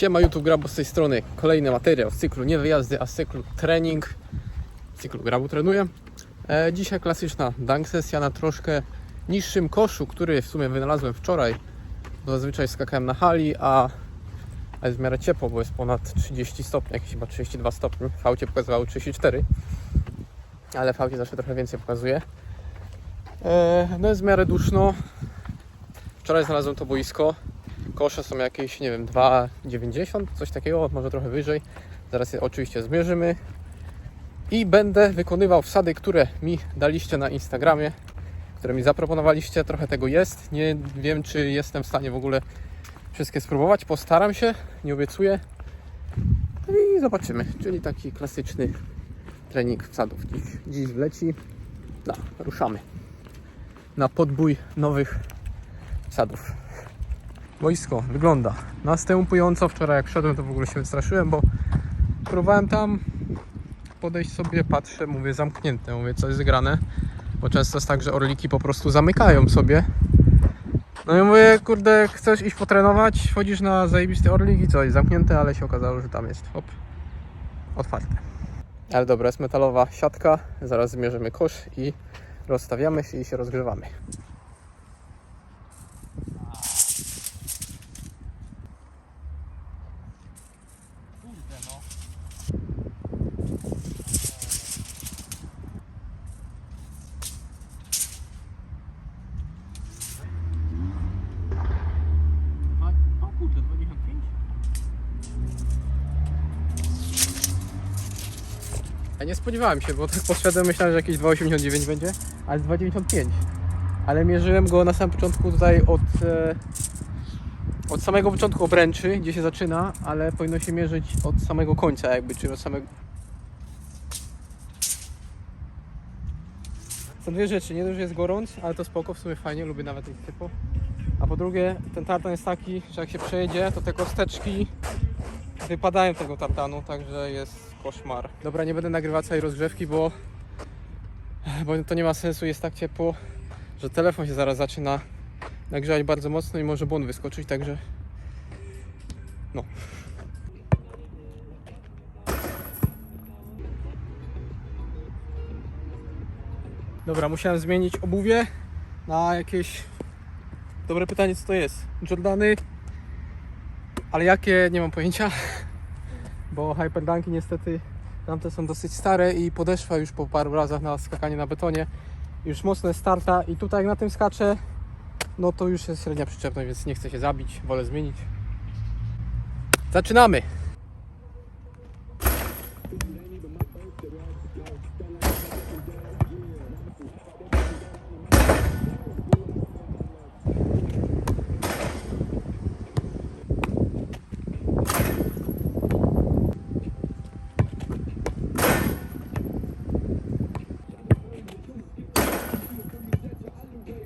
Siema YouTube Grabo z tej strony. Kolejny materiał z cyklu nie wyjazdy, a z cyklu trening. Cyklu Grabu trenuję. E, dzisiaj klasyczna dunk sesja na troszkę niższym koszu, który w sumie wynalazłem wczoraj. Bo zazwyczaj skakałem na hali, a, a jest w miarę ciepło, bo jest ponad 30 stopni, jakieś chyba 32 stopni. W aucie pokazywało 34, ale w zawsze trochę więcej pokazuje. E, no jest w miarę duszno. Wczoraj znalazłem to boisko. Kosze są jakieś, nie wiem, 2,90, coś takiego, może trochę wyżej. Zaraz je oczywiście zmierzymy. I będę wykonywał wsady, które mi daliście na Instagramie, które mi zaproponowaliście. Trochę tego jest. Nie wiem, czy jestem w stanie w ogóle wszystkie spróbować. Postaram się, nie obiecuję. No I zobaczymy. Czyli taki klasyczny trening wsadów. Dziś, dziś wleci. No, ruszamy na podbój nowych wsadów. Boisko wygląda następująco. Wczoraj jak szedłem to w ogóle się wystraszyłem, bo próbowałem tam podejść sobie, patrzę, mówię zamknięte, mówię co jest grane, bo często jest tak, że orliki po prostu zamykają sobie. No i mówię, kurde, chcesz iść potrenować, wchodzisz na zajebisty orlik i co, jest zamknięte, ale się okazało, że tam jest, hop, otwarte. Ale dobra, jest metalowa siatka, zaraz zmierzymy kosz i rozstawiamy się i się rozgrzewamy. Kurde no. O kurde, 25? Ja nie spodziewałem się, bo tak poszedłem, myślałem, że jakieś 2,89 będzie, ale 2,95. Ale mierzyłem go na samym początku tutaj od, e, od samego początku obręczy, gdzie się zaczyna, ale powinno się mierzyć od samego końca jakby, czyli od samego... Są dwie rzeczy, nie dość, że jest gorąc, ale to spoko, w sumie fajnie, lubię nawet ich typu. A po drugie, ten tartan jest taki, że jak się przejedzie, to te kosteczki wypadają tego tartanu, także jest koszmar. Dobra, nie będę nagrywać całej rozgrzewki, bo, bo to nie ma sensu, jest tak ciepło, że telefon się zaraz zaczyna nagrzewać bardzo mocno i może błąd wyskoczyć, także no. Dobra, musiałem zmienić obuwie na jakieś dobre pytanie co to jest. Jordany, ale jakie nie mam pojęcia, bo hyperdunki niestety tamte są dosyć stare i podeszła już po paru razach na skakanie na betonie. Już mocno jest starta i tutaj jak na tym skaczę, no to już jest średnia przyczepność, więc nie chcę się zabić, wolę zmienić. Zaczynamy!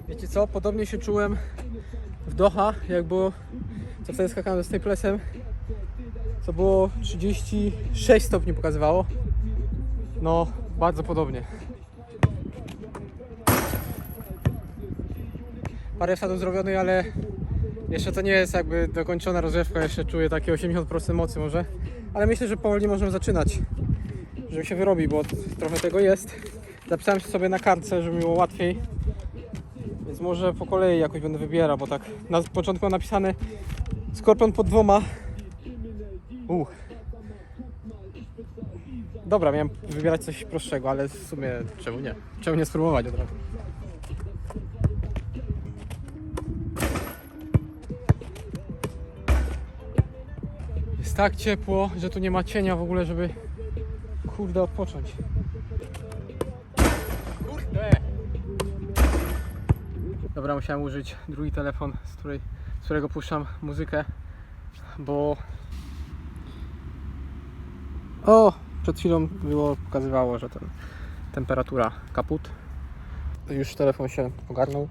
Wiecie co? Podobnie się czułem w Doha, jak było, co wtedy skakałem z Staplesem, co było 36 stopni pokazywało. No, bardzo podobnie. Parę wsadów zrobionych, ale jeszcze to nie jest jakby dokończona rozgrzewka, jeszcze czuję takie 80% mocy może. Ale myślę, że powoli możemy zaczynać, żeby się wyrobi, bo trochę tego jest. Zapisałem się sobie na kartce, żeby mi było łatwiej. Więc może po kolei jakoś będę wybierał, bo tak na początku napisane skorpion pod dwoma. Uh. Dobra, miałem wybierać coś prostszego, ale w sumie czemu nie? Czemu nie spróbować od razu? Jest tak ciepło, że tu nie ma cienia w ogóle, żeby kurde odpocząć. Dobra, musiałem użyć drugi telefon, z, której, z którego puszczam muzykę, bo... O! Przed chwilą było, pokazywało, że ten temperatura kaput. Już telefon się ogarnął.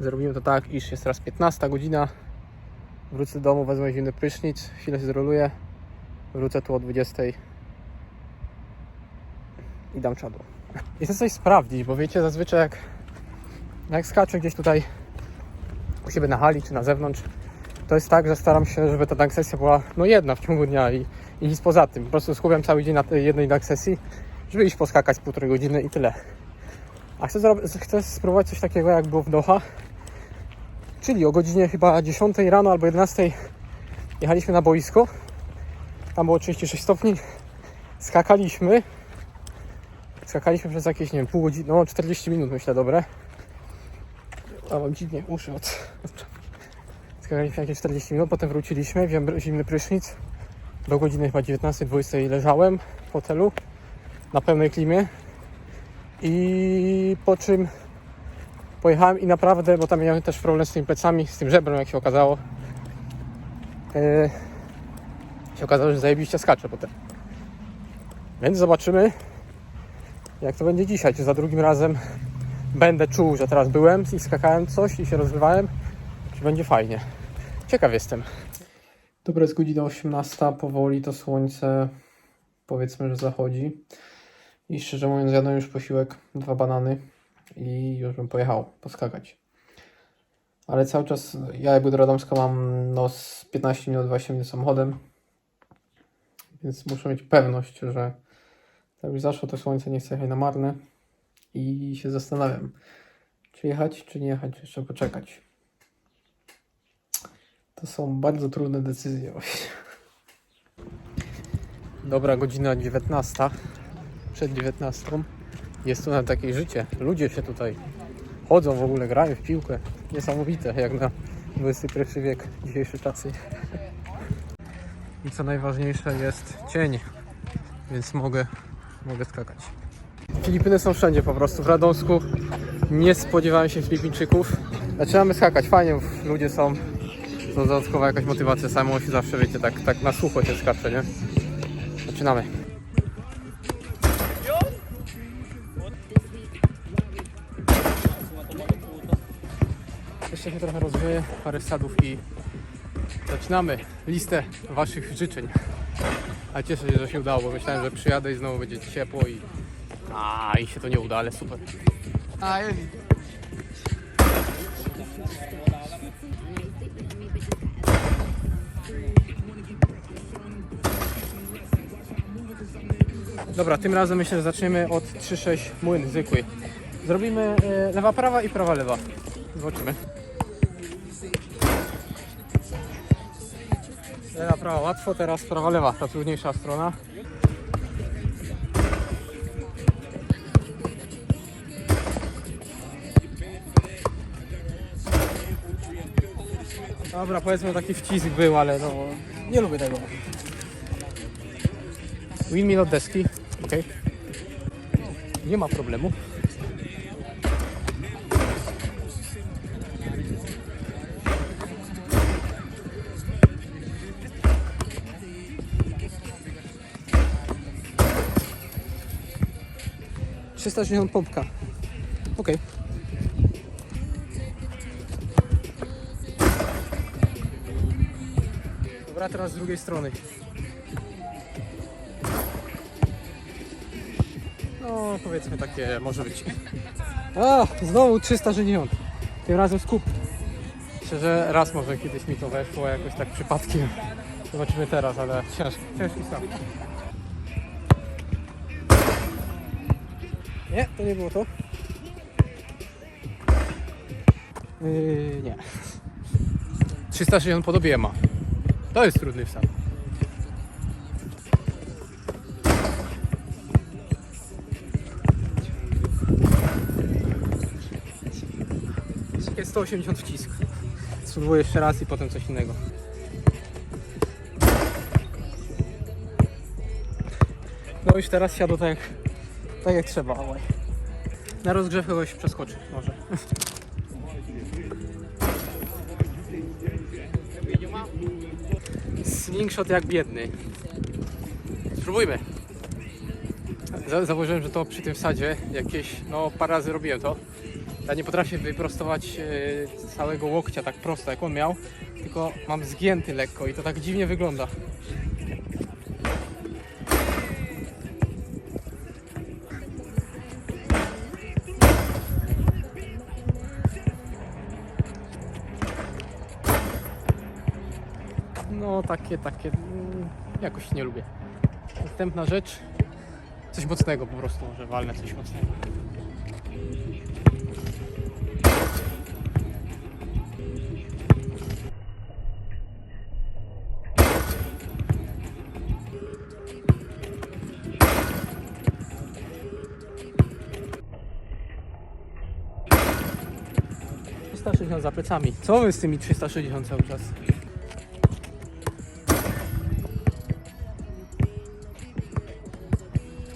Zrobimy to tak, iż jest teraz 15 godzina. Wrócę do domu, wezmę zimny prysznic, chwilę się zroluję. Wrócę tu o 20 i dam czadu. I chcę coś sprawdzić, bo wiecie, zazwyczaj jak jak skaczę gdzieś tutaj u siebie na hali czy na zewnątrz, to jest tak, że staram się, żeby ta dunk sesja była no jedna w ciągu dnia i, i nic poza tym. Po prostu skupiam cały dzień na tej jednej dunk sesji, żeby iść poskakać półtorej godziny i tyle. A chcę, chcę spróbować coś takiego, jak było w Doha, czyli o godzinie chyba 10 rano albo 11 jechaliśmy na boisko. Tam było 36 stopni. Skakaliśmy. Skakaliśmy przez jakieś, nie wiem, pół godziny, no 40 minut myślę, dobre. A mam dziwnie uszy od... Skakaliśmy jakieś 40 minut, potem wróciliśmy, wziąłem zimny prysznic. Do godziny chyba 19-20 leżałem w hotelu na pełnej klimie. I po czym pojechałem i naprawdę, bo tam miałem też problem z tymi plecami, z tym żebrem, jak się okazało. Yy, się okazało, że zajebiście skacze potem. Więc zobaczymy, jak to będzie dzisiaj. Czy za drugim razem będę czuł, że teraz byłem i skakałem coś i się rozgrywałem, czy będzie fajnie. Ciekaw jestem. Dobra, jest godzina 18, powoli to słońce powiedzmy, że zachodzi. I szczerze mówiąc, jadłem już posiłek, dwa banany i już bym pojechał poskakać. Ale cały czas, ja jakby do Radomska mam no z 15 minut, 20 minut samochodem, więc muszę mieć pewność, że tak już zaszło to słońce, nie chcę jechać na marne i się zastanawiam, czy jechać, czy nie jechać, jeszcze poczekać. To są bardzo trudne decyzje właśnie. Dobra, godzina 19. Przed 19. Jest tu na takie życie. Ludzie się tutaj chodzą w ogóle, grają w piłkę. Niesamowite, jak na XXI wiek dzisiejszych czasy. I co najważniejsze jest cień, więc mogę, mogę skakać. Filipiny są wszędzie po prostu. W Radomsku nie spodziewałem się Filipińczyków. Zaczynamy skakać, fajnie, ludzie są. To dodatkowa jakaś motywacja, samą się zawsze, wiecie, tak, tak na sucho się skacze, nie? Zaczynamy. Jeszcze się trochę rozwieje, parę sadów i zaczynamy listę Waszych życzeń. A cieszę się, że się udało, bo myślałem, że przyjadę i znowu będzie ciepło i... A, i się to nie uda, ale super. A. Dobra, tym razem myślę, że zaczniemy od 3-6 młyn zwykły. Zrobimy e, lewa, prawa i prawa, lewa. Zobaczymy. Lewa, prawa łatwo, teraz prawa, lewa, ta trudniejsza strona. Dobra, powiedzmy taki wcisk był, ale no nie lubię tego. Windmill od deski, ok. Nie ma problemu. Trzysta pompka. Ok. Dobra, teraz z drugiej strony. No, powiedzmy takie, może być. A, znowu 360. Tym razem skup. Myślę, że raz może kiedyś mi to weszło jakoś tak przypadkiem. Zobaczymy teraz, ale ciężko, ciężki. Nie, to nie było to. Yy, nie. 360 podobie ma. To jest trudny wstaw. Jest 180 wcisk. Spróbuję jeszcze raz i potem coś innego. No już teraz siadł tak jak, tak jak trzeba. Na rozgrzewkę go się przeskoczy może. Slingshot jak biedny. Spróbujmy. Za- Zauważyłem, że to przy tym wsadzie jakieś, no parę razy robiłem to. Ja nie potrafię wyprostować e, całego łokcia tak prosto jak on miał, tylko mam zgięty lekko i to tak dziwnie wygląda. No takie, takie, mm, jakoś nie lubię. Następna rzecz, coś mocnego po prostu, może walnę coś mocnego. ...360 za plecami. Co wy z tymi 360 cały czas?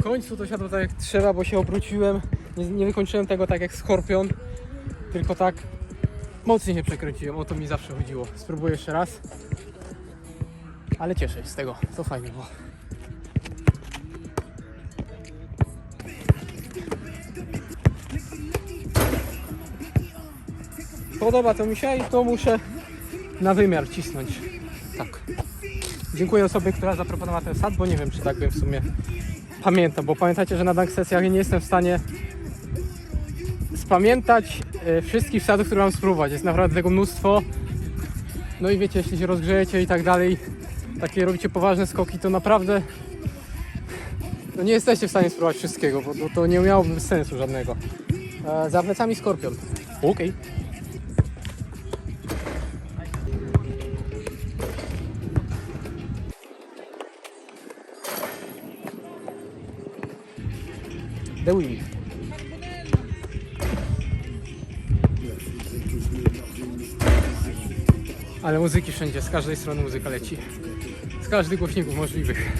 W końcu to siadło tak jak trzeba, bo się obróciłem. Nie, nie wykończyłem tego tak jak skorpion, tylko tak mocniej się przekręciłem. O to mi zawsze chodziło. Spróbuję jeszcze raz. Ale cieszę się z tego. To fajnie było. Podoba to mi się i to muszę na wymiar cisnąć. Tak. Dziękuję osobie, która zaproponowała ten sad, bo nie wiem, czy tak bym w sumie pamiętam, bo pamiętacie, że na dank sesjach nie jestem w stanie spamiętać e, wszystkich wsadów, które mam spróbować. Jest naprawdę tego mnóstwo. No i wiecie, jeśli się rozgrzejecie i tak dalej, takie robicie poważne skoki, to naprawdę no nie jesteście w stanie spróbować wszystkiego, bo to, nie miałoby sensu żadnego. E, za plecami skorpion. Okej. The Wind. Ale muzyki wszędzie, z każdej strony muzyka leci. Z każdych głośników możliwych.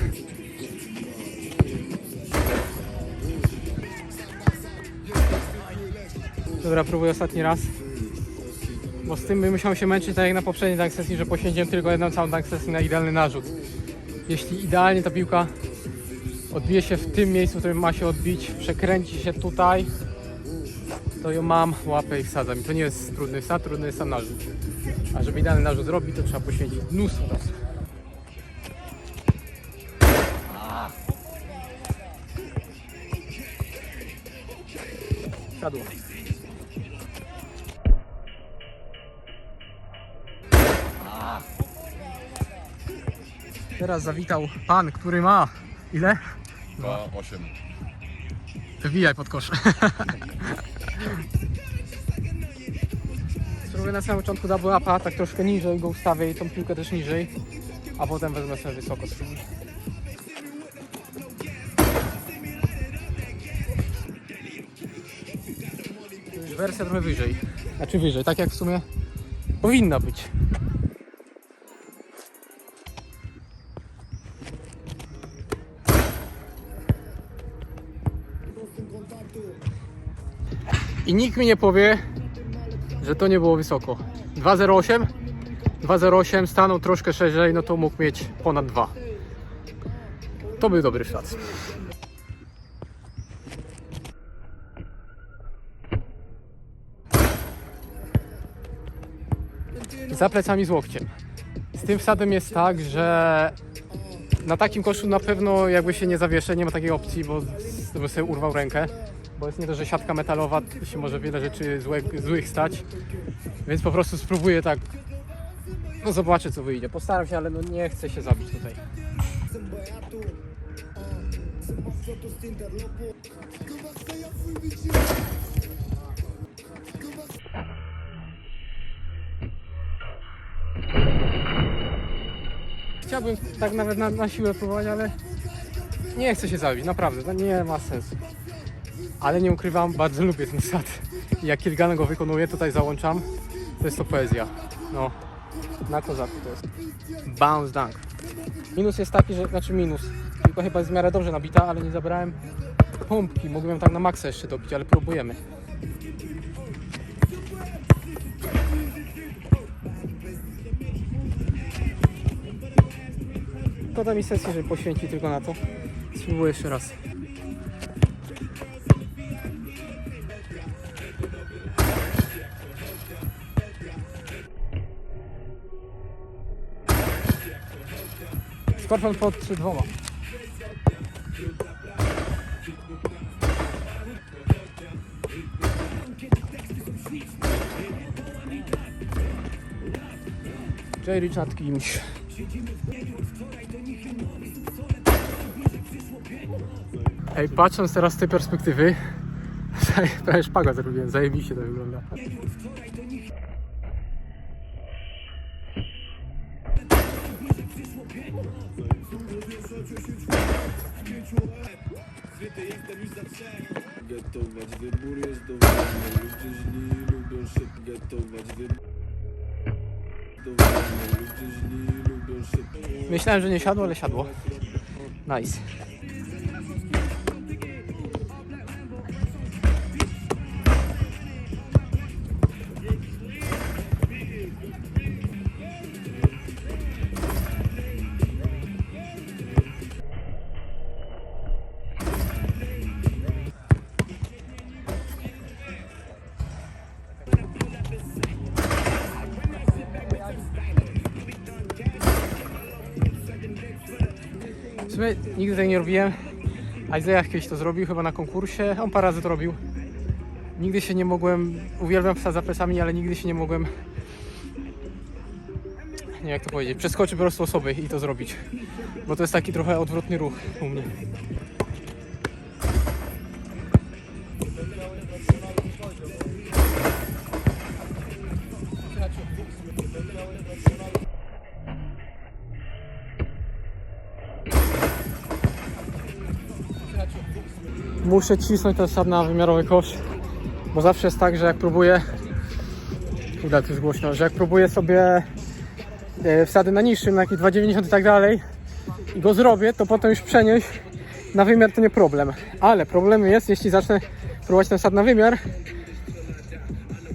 Dobra, próbuję ostatni raz. Bo z tym bym musiał się męczyć tak jak na poprzedniej dunk sesji, że poświęciłem tylko jedną całą sesję na idealny narzut. Jeśli idealnie ta piłka odbije się w tym miejscu, w którym ma się odbić, przekręci się tutaj, to ją mam, łapę i wsadzam. I to nie jest trudny wsad, trudny jest sam narzut. A żeby idealny narzut zrobić, to trzeba poświęcić mnóstwo czasu. Siadło. Teraz zawitał pan, który ma ile? 2,8. Wbijaj pod kosz. Spróbuję na samym początku double upa, tak troszkę niżej go ustawię i tą piłkę też niżej, a potem wezmę sobie wysoko spróbuję. Wersja trochę wyżej. Znaczy wyżej, tak jak w sumie powinna być. I nikt mi nie powie, że to nie było wysoko. 2,08 2,08 stanął troszkę szerzej, no to mógł mieć ponad 2. To był dobry szat. Za plecami z łokciem. Z tym wsadem jest tak, że na takim koszu na pewno jakby się nie zawieszę, nie ma takiej opcji, bo bym sobie urwał rękę. Bo jest nie to, że siatka metalowa, to się może wiele rzeczy złe, złych stać. Więc po prostu spróbuję tak. No zobaczę co wyjdzie. Postaram się, ale no nie chcę się zabić tutaj. Chciałbym tak nawet na, na siłę próbować, ale nie chcę się zabić, naprawdę, to nie ma sensu. Ale nie ukrywam, bardzo lubię ten sad. Jak Kilgan go wykonuje, tutaj załączam, to jest to poezja. No, na kozaku to jest. Bounce dunk. Minus jest taki, że, znaczy minus, tylko chyba jest w miarę dobrze nabita, ale nie zabrałem pompki. Mógłbym tak na maksa jeszcze dobić, ale próbujemy. To da mi sesję, żeby poświęcić tylko na to. Spróbuję jeszcze raz. Skorpion pod 3 dwoma. J. Richard kimś. Ej, patrząc teraz z tej perspektywy, prawie szpaga zrobiłem, zajebiście to wygląda. Myślałem, że nie siadło, ale siadło. Nice. Nigdy tego nie robiłem. Isaiah kiedyś to zrobił, chyba na konkursie. On parę razy to robił. Nigdy się nie mogłem, uwielbiam psa za plecami, ale nigdy się nie mogłem, nie wiem jak to powiedzieć, przeskoczyć po prostu osoby i to zrobić. Bo to jest taki trochę odwrotny ruch u mnie. Muszę cisnąć ten sad na wymiarowy kosz, bo zawsze jest tak, że jak próbuję, kurde to jest głośno, że jak próbuję sobie e, wsady na niższym, na jakieś 2,90 i tak dalej i go zrobię, to potem już przenieść na wymiar to nie problem. Ale problem jest, jeśli zacznę próbować ten sad na wymiar,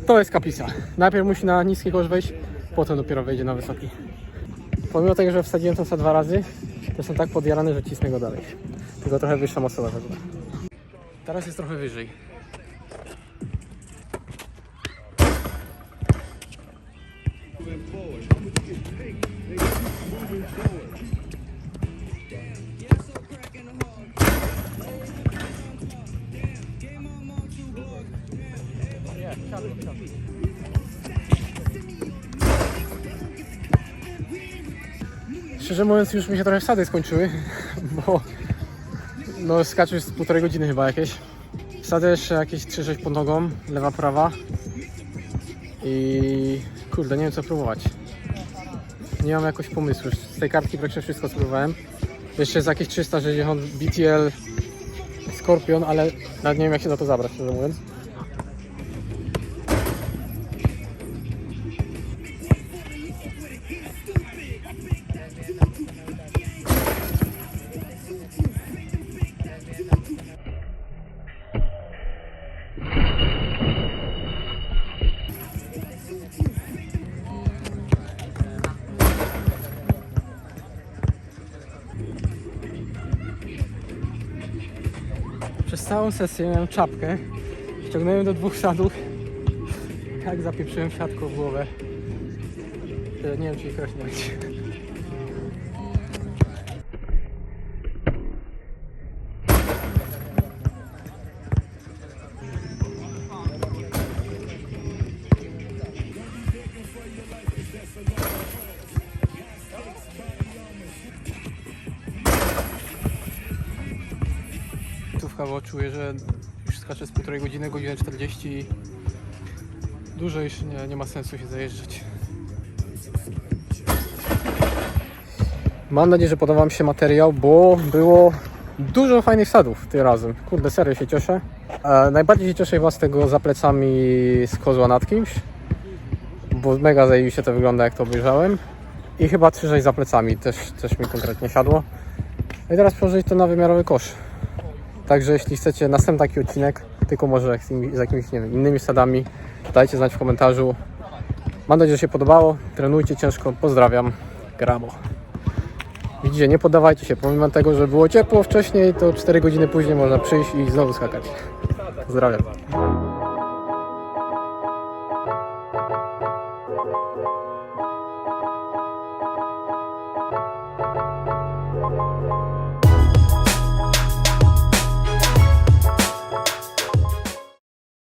to jest kapisa. Najpierw musi na niski kosz wejść, potem dopiero wejdzie na wysoki. Pomimo tego, że wsadziłem ten sad dwa razy, to jestem tak podjarany, że cisnę go dalej. Tylko trochę wyższa mocowa w ogóle. Teraz jest trochę wyżej. Szczerze mówiąc, już mi się trochę wsady skończyły, bo no skaczę już z półtorej godziny chyba jakieś. Wsadzę jeszcze jakieś 3-6 pod nogą, lewa, prawa. I kurde, nie wiem co próbować. Nie mam jakoś pomysłu. Z tej kartki praktycznie wszystko spróbowałem. Jeszcze jest jakieś 360 BTL Scorpion, ale nawet nie wiem jak się za to zabrać, szczerze mówiąc. Całą sesję miałem czapkę. Ściągnąłem do dwóch sadów. Jak zapieprzyłem siatką w głowę. Nie wiem, czy ich rośnąć. Bo czuję, że już skaczę z półtorej godziny, godzinę 40 Dużo już nie, nie ma sensu się zajeżdżać. Mam nadzieję, że podoba Wam się materiał, bo było dużo fajnych sadów tym razem. Kurde, serio się cieszę. E, najbardziej się cieszę chyba z tego za plecami z kozła nad kimś, bo mega zajebiście to wygląda jak to obejrzałem. I chyba 3 za plecami też, też mi konkretnie siadło. No i teraz przełożyć to na wymiarowy kosz. Także jeśli chcecie następny taki odcinek, tylko może z, jakimiś- nie wiem, innymi sadami, dajcie znać w komentarzu. Mam nadzieję, że się podobało. Trenujcie ciężko. Pozdrawiam. Grabo. Widzicie, nie poddawajcie się. Pomimo tego, że było ciepło wcześniej, to 4 godziny później można przyjść i znowu skakać. Pozdrawiam.